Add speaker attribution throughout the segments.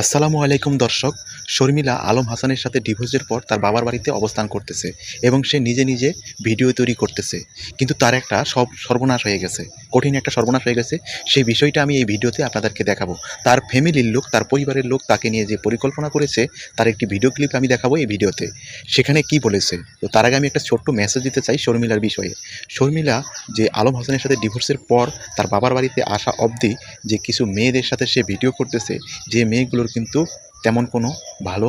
Speaker 1: আসসালামু আলাইকুম দর্শক। শর্মিলা আলম হাসানের সাথে ডিভোর্সের পর তার বাবার বাড়িতে অবস্থান করতেছে এবং সে নিজে নিজে ভিডিও তৈরি করতেছে। কিন্তু তার একটা সব সর্বনাশ হয়ে গেছে। কঠিন একটা সর্বনাশ হয়ে গেছে। সেই বিষয়টা আমি এই ভিডিওতে আপনাদেরকে দেখাবো। তার ফ্যামিলির লোক, তার পরিবারের লোক তাকে নিয়ে যে পরিকল্পনা করেছে, তার একটি ভিডিও ক্লিপ আমি দেখাবো এই ভিডিওতে। সেখানে কি বলেছে? তো তার আগে আমি একটা ছোট্ট মেসেজ দিতে চাই শর্মিলার বিষয়ে। শর্মিলা যে আলম হাসানের সাথে ডিভোর্সের পর তার বাবার বাড়িতে আসা অবধি যে কিছু মেয়েদের সাথে সে ভিডিও করতেছে, যে মেয়েগুলোর কিন্তু তেমন কোনো ভালো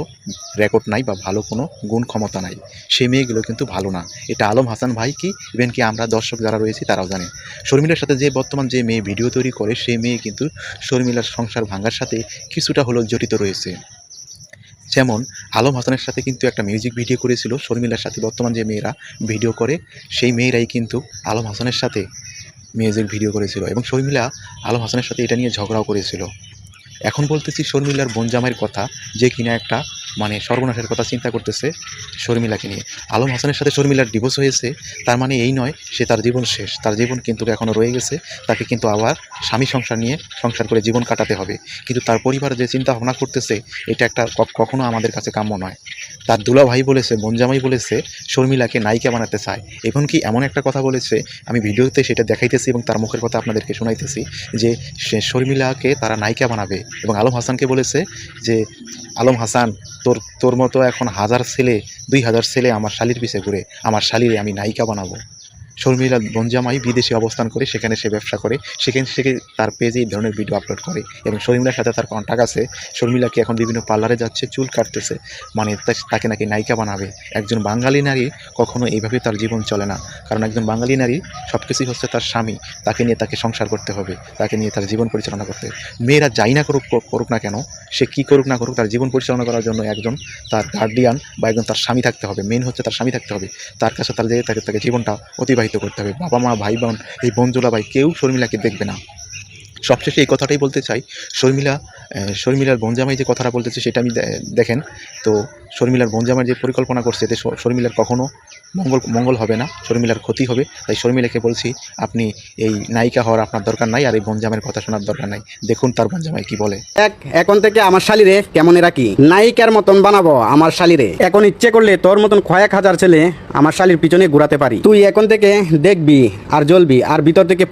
Speaker 1: রেকর্ড নাই বা ভালো কোনো গুণ ক্ষমতা নাই। সেই মেয়েগুলো কিন্তু ভালো না। এটা আলম হাসান ভাই কি? ইভেন কি আমরা দর্শক যারা রয়েছি তারাও জানে। শর্মিলার সাথে যে বর্তমান যে মেয়ে ভিডিও তৈরি করে, সেই মেয়ে কিন্তু শর্মিলার সংসার ভাঙার সাথে কিছুটা হলেও জড়িত রয়েছে। যেমন আলম হাসানের সাথে কিন্তু একটা মিউজিক ভিডিও করেছিল, শর্মিলার সাথে বর্তমান যে মেয়েরা ভিডিও করে, সেই মেয়েরাই কিন্তু আলম হাসানের সাথে মিউজিক ভিডিও করেছিল এবং শর্মিলা আলম হাসানের সাথে এটা নিয়ে ঝগড়াও করেছিল। এখন বলতেছি শর্মিলার বনজামাইয়ের কথা, যে কিনা একটা মানে সর্বনাশের কথা চিন্তা করতেছে শর্মিলাকে নিয়ে। আলম হাসানের সাথে শর্মিলার ডিভোর্স হয়েছে, তার মানে এই নয়, সে তার জীবন শেষ। তার জীবন কিন্তু এখনও রয়ে গেছে, তাকে কিন্তু আবার স্বামী সংসার নিয়ে সংসার করে জীবন কাটাতে হবে। কিন্তু তার পরিবার যে চিন্তা ভাবনা করতেছে, এটা একটা কখনও কখনো আমাদের কাছে কাম্য নয়। তার দুলা ভাই বলেছে, বনজামাই বলেছে, শর্মিলাকে নায়িকা বানাতে চায়। এখন কি এমন একটা কথা বলেছে? আমি ভিডিওতে সেটা দেখাইতেছি এবং তার মুখের কথা আপনাদেরকে শোনাইতেছি যে, সে শর্মিলাকে তারা নায়িকা বানাবে এবং আলম হাসানকে বলেছে যে, আলম হাসান, তোর তোর মতো এখন হাজার ছেলে, দুই হাজার ছেলে আমার শালির পিছে ঘুরে, আমার শালিরে আমি নায়িকা বানাবো। শর্মিলা বনজামাই বিদেশে অবস্থান করে, সেখানে সে ব্যবসা করে। সেখানে থেকে তার পেজে এই ধরনের ভিডিও আপলোড করে। এবং শর্মিলার সাথে তার কন্ট্যাক্ট আছে। শর্মিলাকে এখন বিভিন্ন পার্লারে যাচ্ছে, চুল কাটতেছে। মানে তাকে নাকি নায়িকা বানাবে। একজন বাঙালি নারী কখনো এইভাবে তার জীবন চলে না। কারণ একজন বাঙালি নারী সব কিছুই হচ্ছে তার স্বামী। তাকে নিয়ে তাকে সংসার করতে হবে। তাকে নিয়ে তার জীবন পরিচালনা করতে মেয়েরা যাই না করুক করুক না কেন, সে কী করুক না করুক, তার জীবন পরিচালনা করার জন্য একজন তার গার্ডিয়ান বা একজন তার স্বামী থাকতে হবে। মেন হচ্ছে তার স্বামী থাকতে হবে। তার কাছে তার যে, তাকে তাকে জীবনটা অতিবাহিত করতে হবে। বাবা মা, ভাই বোন, এই বন্ধুরা ভাই, কেউ শর্মিলাকে দেখবে না। সবশেষে এই কথাটাই বলতে চাই, শর্মিলা শর্মিলার বনজামাই যে কথাটা বলতেছে সেটা আমি দেখেন। তো শর্মিলার বনজামাই যে পরিকল্পনা করছে, এতে শর্মিলার কখনো মঙ্গল মঙ্গল হবে না, শর্মিলার ক্ষতি হবে। তাই শর্মিলাকে বলছি, আপনি এই নায়িকা হওয়ার আপনার দরকার নাই আর এই বনজামের কথা শোনার দরকার নাই। দেখুন তার বনজামাই কি বলে।
Speaker 2: এক এখন থেকে আমার শালিরে কেমনে রাখি নায়িকার মতন বানাবো আমার শালিরে এখন ইচ্ছে করলে তোর মতন কয়েক হাজার ছেলে আমার শালির পিছনে ঘুরাতে পারি। তুই এখন থেকে দেখবি আর জ্বলবি আর ভিতর থেকে